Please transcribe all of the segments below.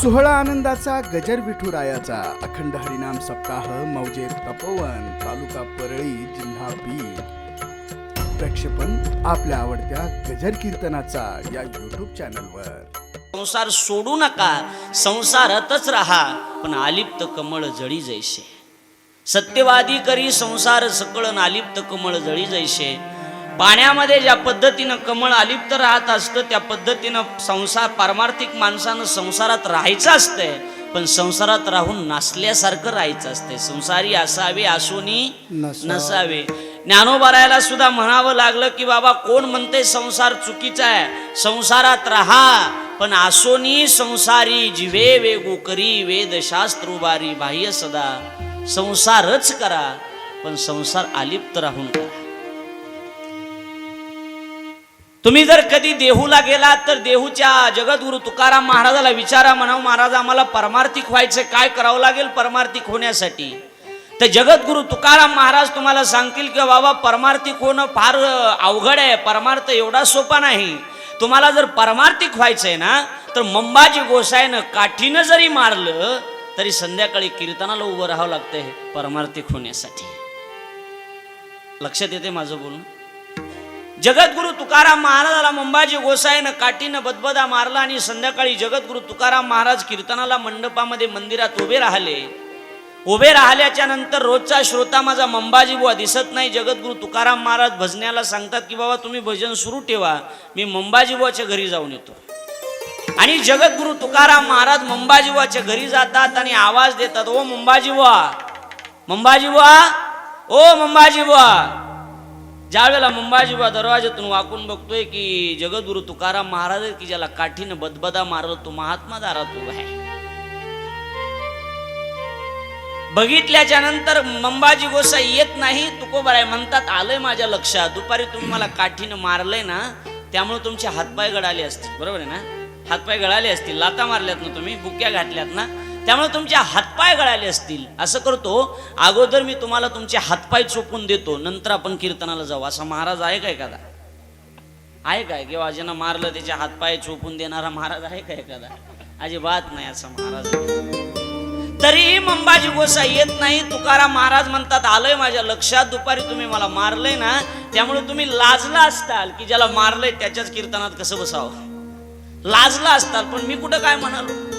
सोहळा आनंदाचा गजर विठुरायाचा. अखंड हरिनाम सप्ताह मौजे तपोवन तालुका परळी जिल्हा बीड. प्रक्षेपण आपल्या आवडत्या गजर कीर्तनाचा या युट्यूब चॅनलवर संसार सोडू नका संसारातच राहा पण आलिप्त कमळ जळी जैसे. सत्यवादी करी संसार सकळ नालिप्त कमळ जळी जैसे. पाण्यामध्ये ज्या पद्धतीनं कमळ आलिप्त राहत असतं त्या पद्धतीनं संसार पारमार्थिक माणसानं संसारात राहायचं असतंय. पण संसारात राहून नासल्यासारखं राहायचं असतंय. संसारी असावे असोनी नसावे. ज्ञानोबारायला सुद्धा म्हणावं लागलं की बाबा कोण म्हणते संसार चुकीचा आहे? संसारात राहा. पण आसोनी संसारी जिवे वेगू करी वेद शास्त्र उभारी बाह्य सदा. संसारच करा. पण संसार आलिप्त राहून करा तुम्ही जर कधी देहूला गेलात तर देहूच्या जगद्गुरु तुकाराम महाराजाला विचारा म्हणावं महाराज आम्हाला परमार्थिक व्हायचं काय करावं लागेल परमार्थिक होण्यासाठी? तर जगद्गुरु तुकाराम महाराज तुम्हाला सांगतील की बाबा परमार्थिक होणं फार अवघड आहे. परमार्थ एवढा सोपा नाही. तुम्हाला जर परमार्थिक व्हायचंय ना तर मंबाजी गोसाईनं काठीनं जरी मारलं तरी संध्याकाळी कीर्तनाला उभं राहावं लागतंय परमार्थिक होण्यासाठी. लक्षात येते माझं बोलून जगद्गुरु तुकाराम महाराजाला मुंबाजी गोसाईनं काठीनं बदबदा मारला आणि संध्याकाळी जगद्गुरु तुकाराम महाराज कीर्तनाला मंडपामध्ये मंदिरात उभे राहिले. उभे राहिल्याच्या नंतर रोजचा श्रोता माझा मंबाजी बुवा दिसत नाही. जगद्गुरु तुकाराम महाराज भजन्याला सांगतात की बाबा तुम्ही भजन सुरू ठेवा. मी मंबाजी बुवाच्या घरी जाऊन येतो. आणि जगद्गुरु तुकाराम महाराज मंबाजी बुवाच्या घरी जातात आणि आवाज देतात ओ मंबाजी बुवा मंबाजी बुवा ओ मंबाजी बुवा. ज्या वेळेला बुवा दरवाजातून वाकून बघतोय की जगद्गुरु तुकाराम महाराज की ज्याला काठीनं बदबदा मारल तो महात्मा दारात उभा आहे. बघितल्याच्या नंतर मंबाजी गोसाई येत नाही तुकोबाराय म्हणतात आलंय माझ्या लक्षात दुपारी तुम्ही मला काठीनं मारलंय ना त्यामुळे तुमचे हातपाय गळाले असतील. बरोबर आहे ना? हातपाय गळाले असतील लाता मारल्यात ना तुम्ही बुक्या घातल्यात ना? त्यामुळे तुमचे हातपाय गळाले असतील. असं करतो अगोदर मी तुम्हाला तुमचे हातपाय चोपून देतो नंतर आपण कीर्तनाला जाऊ. असा महाराज आहे का एखादा? आहे काय किंवा ज्यांना मारलं त्याचे हातपाय चोपून देणारा महाराज आहे का एखादा? अजिबात नाही असा महाराज. तरी मंबाजी गोसाई येत नाही. तुकाराम महाराज म्हणतात आलंय माझ्या लक्षात. दुपारी तुम्ही मला मारलंय ना त्यामुळे तुम्ही लाजला असताल की ज्याला मारलंय त्याच्याच कीर्तनात कसं बसावं? लाजला असताल. पण मी कुठं काय म्हणालो?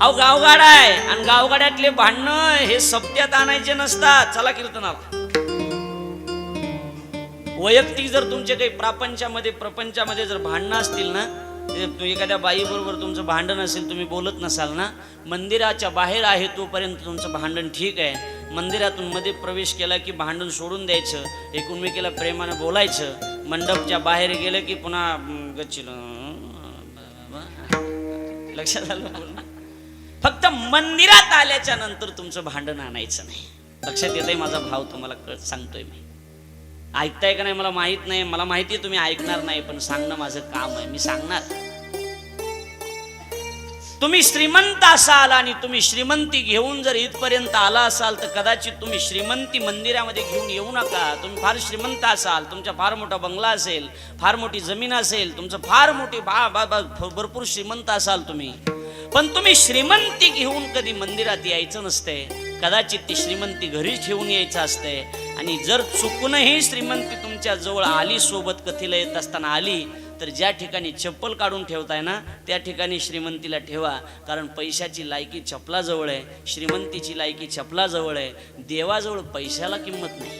अहो गावगाडा आहे. आणि गावगाड्यातले भांडणं हे सप्त्यात आणायचे नसतात. चला कीर्तनाला. वैयक्तिक जर तुमचे काही प्रापंचामध्ये प्रपंचामध्ये जर भांडणं असतील ना एखाद्या बाईबरोबर तुमचं भांडण असेल तुम्ही बोलत नसाल ना मंदिराच्या बाहेर आहे तोपर्यंत तुमचं भांडण ठीक आहे. मंदिरातून मध्ये प्रवेश केला की भांडण सोडून द्यायचं. एकूणमेकीला प्रेमानं बोलायचं. मंडपच्या बाहेर गेलं की पुन्हा अं, लक्षात आलं बोलणं? फक्त मंदिरात आल्याच्यानंतर तुमचं भांडण आणायचं नाही. लक्षात येतंय माझा भाव तुम्हाला कळ सांगतोय मी. ऐकताय का नाही मला माहीत नाही. मला माहिती आहे तुम्ही ऐकणार नाही पण सांगणं माझं काम आहे. मी सांगणार. तुम्ही श्रीमंत असाल आणि तुम्ही श्रीमंती घेऊन जर इथपर्यंत आला असाल तर कदाचित तुम्ही श्रीमंती मंदिरामध्ये घेऊन येऊ नका. तुम्ही फार श्रीमंत असाल तुमचा फार मोठा बंगला असेल फार मोठी जमीन असेल तुमचं फार मोठी बा बा बा भरपूर श्रीमंत असाल तुम्ही. पण तुम्ही श्रीमंती घेऊन कधी मंदिरात यायचं नसतंय. कदाचित ती श्रीमंती घरीच ठेवून यायचं असते आणि जर चुकूनही श्रीमंती तुमच्या जवळ आली सोबत कथेला येत असताना आली तर ज्या ठिकाणी चप्पल काढून ठेवताय ना त्या ठिकाणी श्रीमंतीला ठेवा. कारण पैशाची लायकी चपलाजवळ आहे. श्रीमंतीची लायकी चपलाजवळ आहे. देवाजवळ पैशाला किंमत नाही.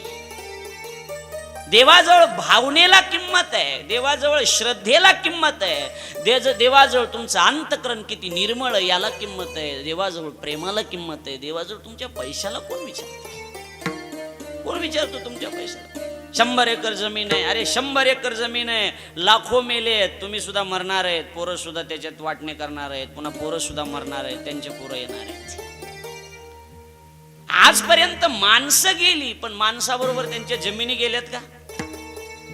देवाजवळ भावनेला किंमत आहे. देवाजवळ श्रद्धेला किंमत आहे. देज देवाजवळ तुमचं अंतकरण किती निर्मळ याला किंमत आहे. देवाजवळ प्रेमाला किंमत आहे. देवाजवळ तुमच्या पैशाला कोण विचारतो? कोण विचारतो तुमच्या पैशाला? शंभर एकर जमीन आहे. अरे शंभर एकर जमीन आहे. लाखो मेले आहेत. तुम्ही सुद्धा मरणार आहेत. पोरं सुद्धा त्याच्यात वाटणे करणार आहेत. पुन्हा पोरं सुद्धा मरणार आहेत. त्यांचे पोरं येणार आहेत. आजपर्यंत माणसं गेली पण माणसाबरोबर त्यांच्या जमिनी गेल्यात का?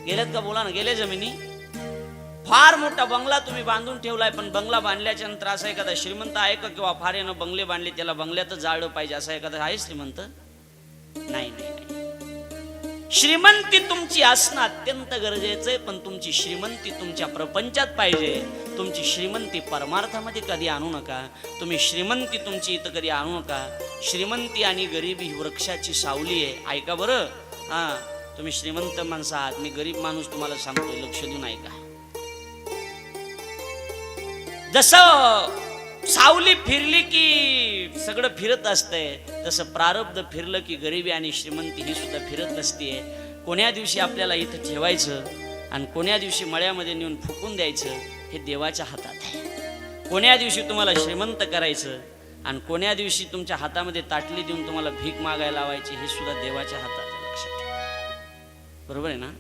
गेल्यात का बोला ना गेले जमिनी? फार मोठा बंगला तुम्ही बांधून ठेवलाय पण बंगला बांधल्याच्या नंतर असं एखादा श्रीमंत आहे का किंवा फार यानं बंगले बांधले त्याला बंगल्यातच जाळलं पाहिजे असं एखादा आहे श्रीमंत? नाही नाही. श्रीमंती तुमची असणं अत्यंत गरजेचं आहे पण तुमची श्रीमंती तुमच्या प्रपंचात पाहिजे. तुमची श्रीमंती परमार्थामध्ये कधी आणू नका. तुम्ही श्रीमंती तुमची इथं कधी आणू नका. श्रीमंती आणि गरिबी ही वृक्षाची सावली आहे. ऐका बरं? हां. तुम्ही श्रीमंत माणसं आहात. मी गरीब माणूस तुम्हाला सांगतोय लक्ष देऊन ऐका. जसं सावली फिरली की सगळं फिरत असतंय तसं प्रारब्ध फिरलं की गरिबी आणि श्रीमंती ही सुद्धा फिरत असते कोण्या दिवशी आपल्याला इथं ठेवायचं आणि कोण्या दिवशी मळ्यामध्ये नेऊन फुकून द्यायचं हे देवाच्या हातात आहे. कोण्या दिवशी तुम्हाला श्रीमंत करायचं आणि कोण्या दिवशी तुमच्या हातामध्ये ताटली देऊन तुम्हाला भीक मागायला लावायची हे सुद्धा देवाच्या हातात बरोबर आहे ना?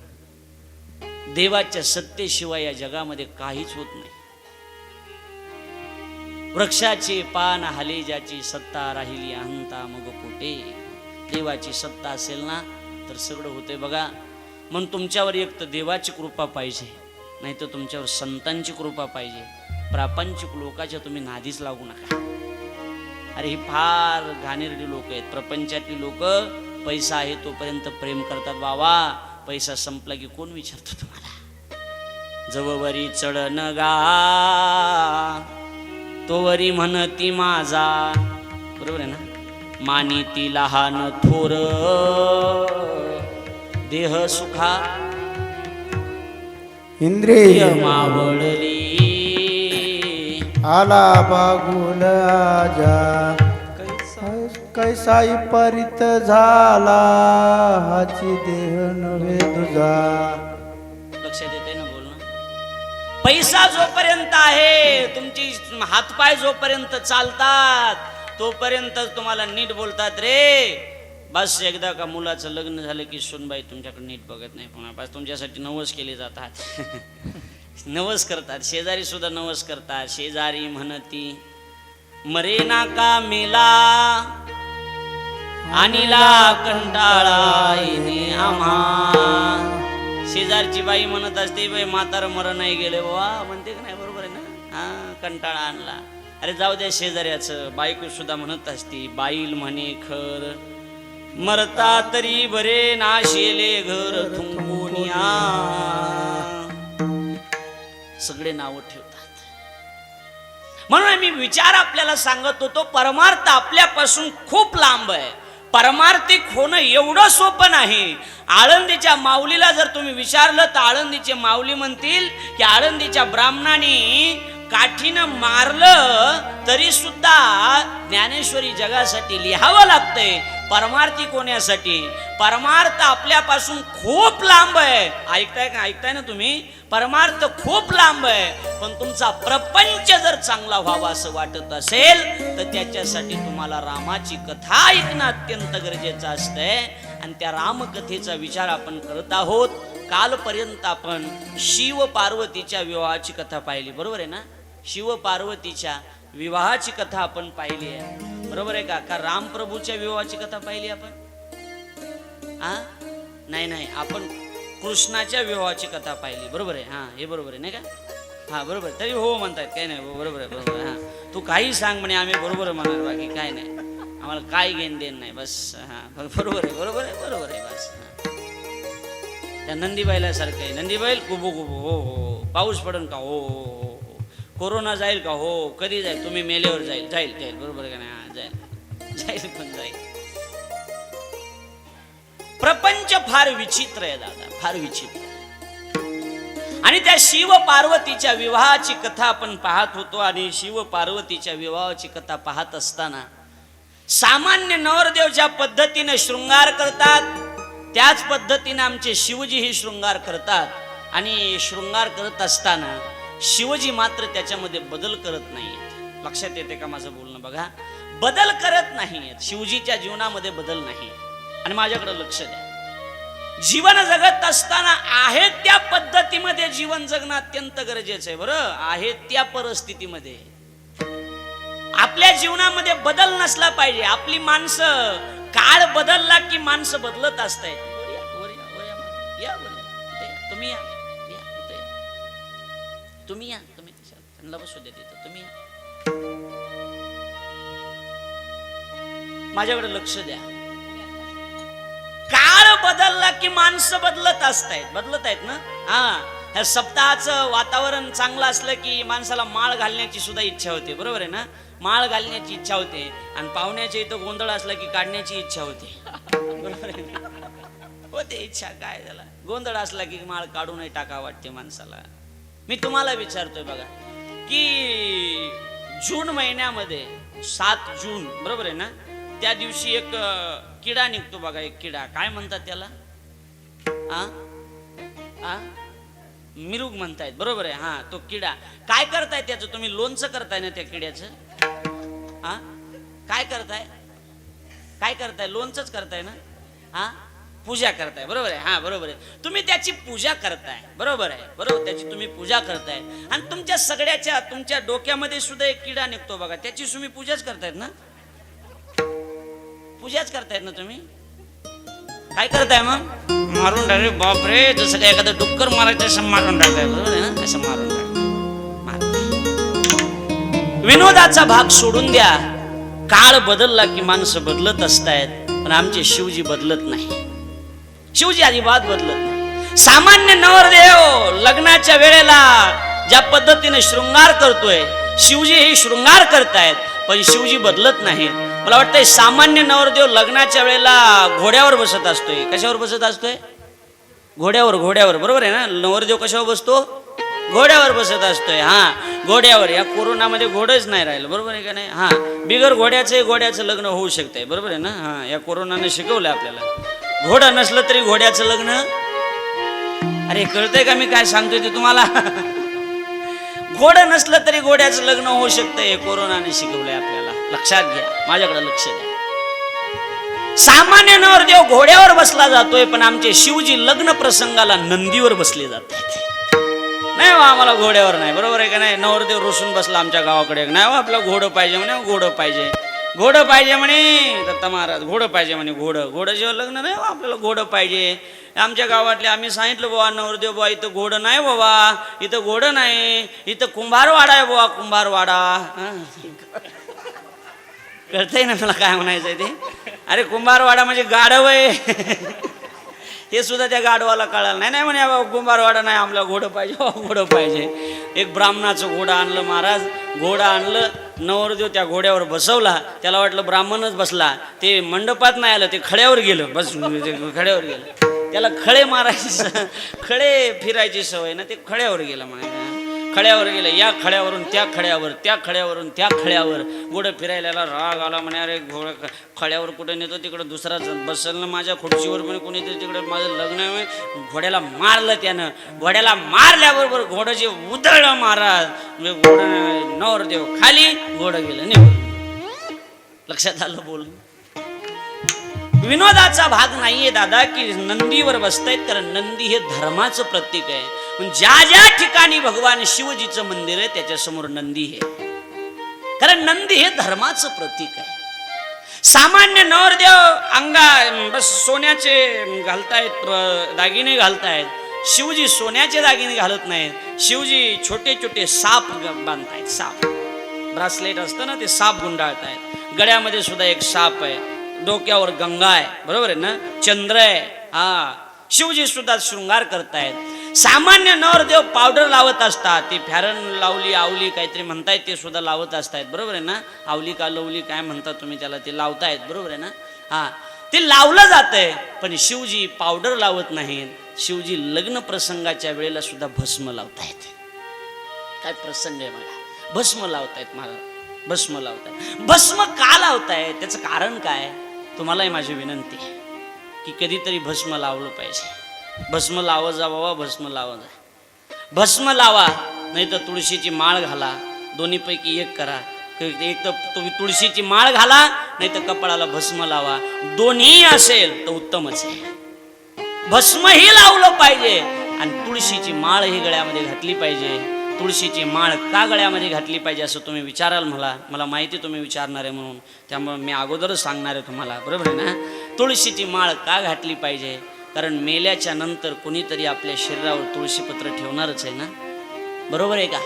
देवाच्या सत्तेशिवाय या जगामध्ये काहीच होत नाही. वृक्षाचे पान हाले ज्याची सत्ता राहिली अहंता मग कुठे? देवाची सत्ता असेल ना तर सगळं होते बघा. म्हणून तुमच्यावर एक तर देवाची कृपा पाहिजे नाही तर तुमच्यावर संतांची कृपा पाहिजे. प्रापंचिक लोकाच्या तुम्ही नादीच लागू नका. अरे ही फार घाणेरडी लोक आहेत. प्रपंचातली लोक पैसा आहे तोपर्यंत प्रेम करतात. बाबा पैसा संपला की कोण विचारतो तुम्हाला? जववरी चढन गा. तोवरी म्हणती माझा. बरोबर आहे ना? मानी ती लहान थोर. देह सुखा. इंद्रिय मावळली. आला बागुल आजा. कैसाई परित झाला हाची देह नव्हे तुझा. लक्षात येते ना बोलणं? पैसा जोपर्यंत आहे तुमची हातपाय जोपर्यंत चालतात तोपर्यंत तुम्हाला नीट बोलतात रे. बस एकदा का मुलाचं लग्न झालं की सुनबाई तुमच्याकडे नीट बघत नाही पुन्हा. बस तुमच्यासाठी नवस केले जातात. नवस करतात. शेजारी सुद्धा नवस करतात. शेजारी म्हणती मरे ना का मेला आणिला कंटाळा आम्हा. शेजारची बाई म्हणत असते बाई म्हातार मर नाही गेले वा म्हणते का नाही बरोबर आहे ना? हा कंटाळा आणला. अरे जाऊ द्या शेजाऱ्याचं. बायको सुद्धा म्हणत असते बाईल म्हणे खर मरता तरी बरे नाशेले घर थुंकून सगळे नावं ठेवतात. म्हणून मी विचार आपल्याला सांगत होतो परमार्थ आपल्यापासून खूप लांब आहे. परमार्थिक होणं एवढं सोपं नाही. आळंदीच्या माऊलीला जर तुम्ही विचारलं तर आळंदीचे माऊली म्हणतील की आळंदीच्या ब्राह्मणाने काठीनं मारलं तरी सुद्धा ज्ञानेश्वरी जगासाठी लिहावं लागतंय. परमार्थी कोण्यासाठी? परमार्थ आपल्यापासून खूप लांब आहे. ऐकताय का? ऐकताय ना तुम्ही? परमार्थ खूप लांब आहे. पण तुमचा प्रपंच जर चांगला व्हावा असं वाटत असेल तर त्याच्यासाठी तुम्हाला रामाची कथा ऐकणं अत्यंत गरजेचं असतंय. आणि त्या रामकथेचा विचार आपण करत आहोत. कालपर्यंत आपण शिव पार्वतीच्या विवाहाची कथा पाहिली. बरोबर आहे ना? शिव पार्वतीच्या विवाहाची कथा आपण पाहिली आहे. बरोबर आहे का? का रामप्रभूच्या विवाहाची कथा पाहिली आपण? हा नाही नाही. आपण कृष्णाच्या विवाहाची कथा पाहिली. बरोबर आहे? हा हे बरोबर आहे नाही का? हा बरोबर. तरी हो म्हणतात. काही नाही हो, बरोबर आहे बरोबर आहे. हा. तू काही सांग म्हणे आम्ही बरोबर म्हणाल बाकी काय नाही. आम्हाला काय घेण देण नाही. बस हा. बरोबर आहे बरोबर आहे बरोबर आहे बस त्या नंदीबाईला सारखं आहे. नंदीबाईल गुबू कुबू हो, हो हो पाऊस पडन का? हो हो हो हो, हो. कोरोना जाईल का? हो कधी जाईल? तुम्ही मेल्यावर जाईल. जाईल जाईल. बरोबर का नाही? जायला जाईल पण जाईल प्रपंच फार विचित्र आहे दादा फार विचित्र. आणि त्या शिव पार्वतीच्या विवाहाची कथा आपण पाहत होतो आणि शिव पार्वतीच्या विवाहाची कथा पाहत असताना सामान्य नवरदेव ज्या पद्धतीने शृंगार करतात त्याच पद्धतीने आमचे शिवजी ही शृंगार करतात. आणि शृंगार करत असताना शिवजी मात्र त्याच्यामध्ये बदल करत नाही लक्षात येते का माझं बोलणं? बघा. बदल करत नाहीयेत शिवजीच्या जीवनामध्ये बदल नाही आणि माझ्याकडे लक्ष द्या. जीवन जगत असताना आहे त्या पद्धतीमध्ये जीवन जगणं अत्यंत गरजेचं आहे. बरं? आहे त्या परिस्थितीमध्ये. आपल्या जीवनामध्ये बदल नसला पाहिजे. आपली माणसं काळ बदलला की माणसं बदलत असतायत. या, तुम्ही या. या, तुम्ही या. तुम्ही त्यांना बसू द्या तिथं. तुम्ही या. माझ्याकडे लक्ष द्या. काळ बदलला की माणसं बदलत असतायत. बदलत आहेत ना? हा. ह्या सप्ताहाचं वातावरण चांगलं असलं की माणसाला माळ घालण्याची सुद्धा इच्छा होते. बरोबर आहे ना? माळ घालण्याची इच्छा होते आणि पाहुण्याच्या इथं गोंधळ असला की काढण्याची इच्छा होते. बरोबर आहे ना? होते इच्छा काय झाला? गोंधळ असला की माळ काढूनही टाका वाटते माणसाला. मी तुम्हाला विचारतोय बघा की जून महिन्यामध्ये सात जून बरोबर आहे ना? त्या दिवशी एक किडा निघतो बघा एक किडा. काय म्हणतात त्याला? आ? आ? मिरुग म्हणतायत. बरोबर आहे. हा तो किडा. काय करताय त्याचं? तुम्ही लोणचं करताय ना त्या किड्याचं? हा काय करताय? काय करताय? लोणचंच करताय ना? हा पूजा करताय. बरोबर आहे. हा बरोबर आहे. तुम्ही त्याची पूजा करताय. बरोबर आहे. बरोबर. त्याची तुम्ही पूजा करताय. आणि तुमच्या सगळ्याच्या तुमच्या डोक्यामध्ये सुद्धा एक किडा निघतो बघा. त्याची तुम्ही पूजाच करतायत ना? पूजाच करतायत ना तुम्ही? काय करताय मग? मारून टाकले बापरे जसं काय एखादं डुक्कर मारायचं असं मारून टाकताय बरोबर आहे ना? असं मारून टाकताय विनोदाचा भाग सोडून द्या. काळ बदलला की माणसं बदलत असतायत पण आमचे शिवजी बदलत नाही. शिवजी अजिबात बदलत नाही. सामान्य नवरदेव लग्नाच्या वेळेला ज्या पद्धतीने शृंगार करतोय शिवजी हे शृंगार करतायत पण शिवजी बदलत नाहीत मला वाटतंय सामान्य नवरदेव लग्नाच्या वेळेला घोड्यावर बसत असतोय. कशावर बसत असतोय? घोड्यावर घोड्यावर. बरोबर आहे ना? नवरदेव कशावर बसतो? घोड्यावर बसत असतोय. हा घोड्यावर. या कोरोनामध्ये घोडच नाही राहिलं. बरोबर आहे का नाही? हा बिगर घोड्याचं घोड्याचं लग्न होऊ शकतंय. बरोबर आहे ना? हा या कोरोनाने शिकवलं आपल्याला. घोडं नसलं तरी घोड्याचं लग्न? अरे कळतंय का मी काय सांगतोय ते तुम्हाला? गोड नसलं तरी गोड्याचं लग्न होऊ शकतंय हे कोरोनाने शिकवलंय आपल्याला. लक्षात घ्या. माझ्याकडे लक्ष द्या. सामान्य नवरदेव घोड्यावर बसला जातोय पण आमचे शिवजी लग्न प्रसंगाला नंदीवर बसले जात नाही वा आम्हाला घोड्यावर नाही. बरोबर आहे का नाही? नवरदेव रुसून बसला आमच्या गावाकडे. नाही हो, आपलं घोडं पाहिजे म्हणे घोडं पाहिजे. घोडं पाहिजे म्हणे. दत्ता महाराज घोडं पाहिजे म्हणे घोडं. घोडं जेव्हा लग्न नाही हो, आपल्याला घोडं पाहिजे. आमच्या गावातले आम्ही सांगितलं बाबा नवरदेव बाबा इथं घोडं नाही बाबा इथं घोडं नाही इथं कुंभारवाडा आहे बाबा कुंभारवाडा. कळतंय ना मला काय म्हणायचंय ते? अरे कुंभारवाडा म्हणजे गाढव आहे. हे सुद्धा त्या गाढवाला कळालं नाही. नाही म्हणे बाबा कुंभारवाडा नाही आम्हाला घोडं पाहिजे घोडं पाहिजे. एक ब्राह्मणाचं घोडं आणलं महाराज. घोडं आणलं नवरदेव त्या घोड्यावर बसवला. त्याला वाटलं ब्राह्मणच बसला. ते मंडपात नाही आलं ते खड्यावर गेलं. बस म्हणजे खड्यावर गेलं. त्याला खळे मारायची खळे फिरायची सवय ना ते खड्यावर गेलं म्हणायचं खड्यावर गेलं या खड्यावरून त्या खड्यावर त्या खड्यावरून त्या खड्यावर. घोडं फिरायला राग आला म्हणे अरे घोडं खड्यावर कुठे नेतो तिकडं? दुसरा बसलं बसल ना माझ्या खुर्चीवर म्हणे कोणीतरी तिकडे? माझं लग्न आहे घोड्याला मारलं त्यानं. घोड्याला मारल्याबरोबर घोडं जे उधळलं महाराज म्हणजे घोडं नवर देव खाली घोडं गेलं निघून. लक्षात आलं बोल. विनोदाचा भाग नाहीये दादा की नंदीवर बसतायत कारण नंदी हे धर्माचं प्रतीक आहे. पण ज्या ज्या ठिकाणी भगवान शिवजीचं मंदिर आहे त्याच्यासमोर नंदी आहे. कारण नंदी हे धर्माचं प्रतीक आहे. सामान्य नवरदेव अंगा बस सोन्याचे घालतायत दागिने घालतायत. शिवजी सोन्याचे दागिने घालत नाहीत. शिवजी छोटे छोटे साप बांधतायत साप. ब्रासलेट असतं ना ते साप गुंडाळतायत. गळ्यामध्ये सुद्धा एक साप आहे. डोक्यावर गंगा आहे. बरोबर आहे ना? चंद्र आहे. हा. शिवजी सुद्धा शृंगार करतायत. सामान्य नवरदेव पावडर लावत असतात ते फॅरन लावली आवली काहीतरी म्हणतायत ते सुद्धा लावत असतायत बरोबर आहे ना? आवली का लवली काय म्हणता तुम्ही त्याला? ते लावतायत. बरोबर आहे ना? हा. ते लावलं जातंय पण शिवजी पावडर लावत नाहीत. शिवजी लग्न प्रसंगाच्या वेळेला सुद्धा भस्म लावतायत. काय प्रसंग आहे मला भस्म लावतायत मला भस्म लावतायत. भस्म का लावताय त्याचं कारण काय? तुम्हालाही माझी विनंती आहे की कधीतरी भस्म लावलं पाहिजे. भस्म लावत जा बाबा भस्म लावत जा. भस्म लावा नाही तर तुळशीची माळ घाला. दोन्हीपैकी एक करा. एक तर तुम्ही तुळशीची माळ घाला नाही तर कपाळाला भस्म लावा. दोन्ही असेल तर उत्तमच आहे. भस्मही लावलं पाहिजे आणि तुळशीची माळ ही गळ्यामध्ये घातली पाहिजे. तुळशीची माळ का गळ्यामध्ये घातली पाहिजे असं तुम्ही विचाराल मला. मला माहिती तुम्ही विचारणार आहे म्हणून. त्यामुळे मी अगोदरच सांगणार आहे तुम्हाला. बरोबर आहे ना? तुळशीची माळ का घातली पाहिजे? कारण मेल्याच्या नंतर कोणीतरी आपल्या शरीरावर तुळशीपत्र ठेवणारच आहे ना? बरोबर आहे का?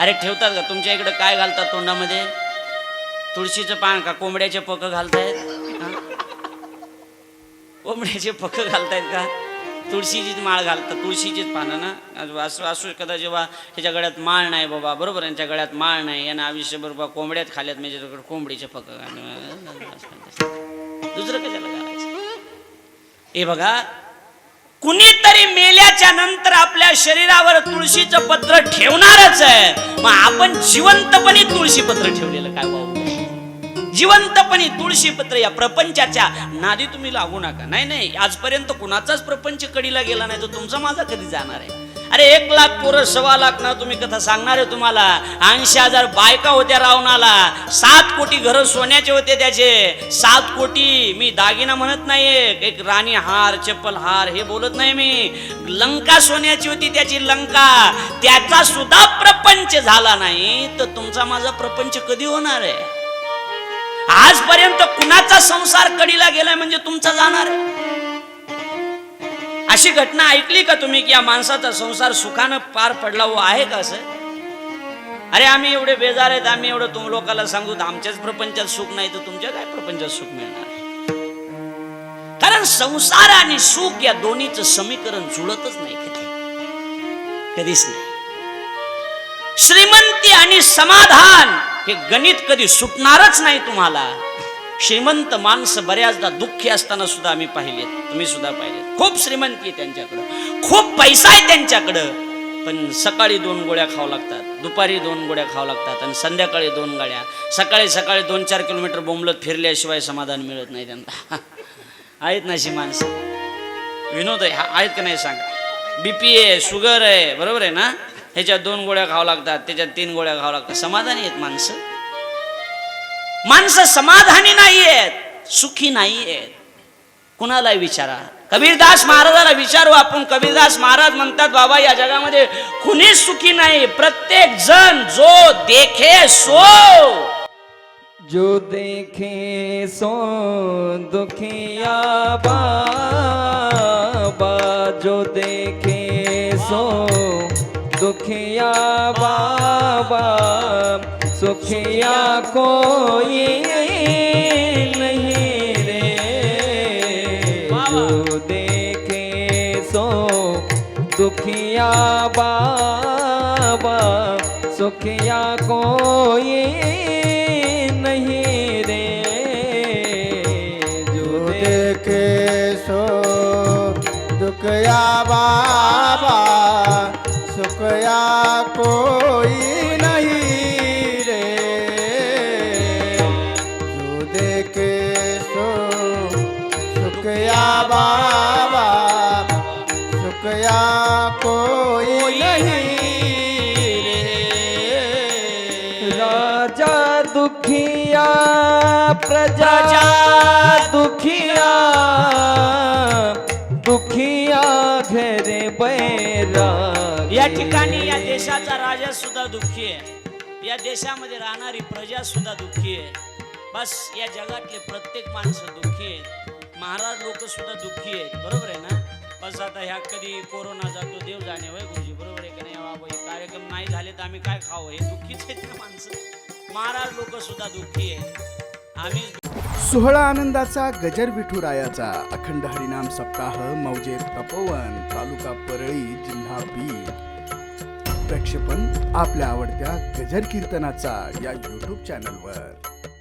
अरे ठेवतात का? तुमच्या इकडे काय घालतात तोंडामध्ये? तुळशीचं पान का? कोंबड्याचे पक घालतायत? कोंबड्याचे पक्क घालतायत का? तुळशीचीच माळ घालतात. तुळशीचीच पानं ना? असं असू कदा जेव्हा त्याच्या गळ्यात माळ नाही बाबा बरोबर यांच्या गळ्यात माळ नाही. यांना आयुष्य बरोबर कोंबड्यात खाल्यात म्हणजे कोंबडीचे कोंबडीचे पक्क दुसरं कशाला घालायचं? हे बघा कुणीतरी मेल्याच्या नंतर आपल्या शरीरावर तुळशीचं पत्र ठेवणारच आहे. मग आपण जिवंतपणी तुळशी पत्र ठेवलेलं काय भाऊ? जिवंतपणी तुळशी पत्र या प्रपंचाच्या नादी तुम्ही लागू नका. नाही नाही आजपर्यंत कुणाचाच प्रपंच कडीला गेला नाही तर तुमचा माझा कधी जाणार आहे? अरे एक लाख पोरं सव्वा लाख ना तुम्ही कथा सांगणार आहे तुम्हाला. ऐंशी हजार बायका होत्या रावणाला. सात कोटी घर सोन्याचे होते त्याचे. सात कोटी मी दागिना म्हणत नाहीये. एक राणी हार चप्पल हार हे बोलत नाही मी. लंका सोन्याची होती त्याची लंका. त्याचा सुद्धा प्रपंच झाला नाही तर तुमचा माझा प्रपंच कधी होणार आहे? आजपर्यंत कुणाचा संसार कडीला गेलाय म्हणजे तुमचा जाणार आहे? अशी घटना ऐकली का तुम्ही की या माणसाचा संसार सुखानं पार पडला? हो आहे का असं? अरे आम्ही एवढे बेजार आहेत आम्ही एवढं तुम लोकांना सांगू आमच्याच प्रपंचात सुख नाही तर तुमच्या काय प्रपंचात सुख मिळणार? कारण संसार आणि सुख या दोन्हीचं समीकरण जुळतच नाही कधी. कधीच नाही. श्रीमंती आणि समाधान हे गणित कधी सुटणारच नाही तुम्हाला. श्रीमंत माणसं बऱ्याचदा दुःखी असताना सुद्धा आम्ही पाहिलेत. तुम्ही सुद्धा पाहिलेत. खूप श्रीमंती आहे त्यांच्याकडं. खूप पैसा आहे त्यांच्याकडं. पण सकाळी दोन गोळ्या खावं लागतात. दुपारी दोन गोळ्या खावं लागतात. आणि संध्याकाळी दोन गाड्या. सकाळी सकाळी दोन चार किलोमीटर बोंबलत फिरल्याशिवाय समाधान मिळत नाही त्यांना. आहेत ना अशी माणसं? विनोद आहे. हा आहेत का नाही सांग? बीपी आहे शुगर आहे. बरोबर आहे ना? ह्याच्यात दोन गोळ्या खावं लागतात. त्याच्यात तीन गोळ्या खावं लागतात. समाधानी आहेत माणसं. माणसं समाधानी नाही आहेत सुखी नाही आहेत कुणाला विचारा. कबीरदास महाराजाला विचारू आपण. कबीरदास महाराज म्हणतात बाबा या जगामध्ये कुणीच सुखी नाही. प्रत्येक जण जो देखे सो. जो देखे सो दुखिया बाबा जो देखे सो दुखिया बाबा सुखिया कोई नहीं रे। जो देखे सो दुखिया बाबा सुखिया कोई नहीं रे। जो देखे सो दुखया बाबा सुखया कोई प्रजा दुखिया दुखिया घर बैरा। या ठिकाणी या देशाचा राजा सुद्धा दुःखी आहे. या देशामध्ये राहणारी प्रजा सुद्धा दुःखी आहे. बस या जगातले प्रत्येक माणसं दुःखी आहेत. महाराज लोक सुद्धा दुःखी आहेत. बरोबर आहे ना? बस आता ह्या कधी कोरोना जातो देव जाणे होय गुरुजी. बरोबर आहे का नाही? बाबा कार्यक्रम नाही झाले तर आम्ही काय खावं? हे दुःखीच आहेत ना माणसं. महाराज लोक सुद्धा दुःखी आहेत. सोहळा आनंदाचा गजर विठुरायाचा. अखंड हरिनाम सप्ताह मौजे तपोवन तालुका परळी जिल्हा बीड प्रक्षेपण आपल्या आवडत्या गजर कीर्तनाचा या यूट्यूब चॅनलवर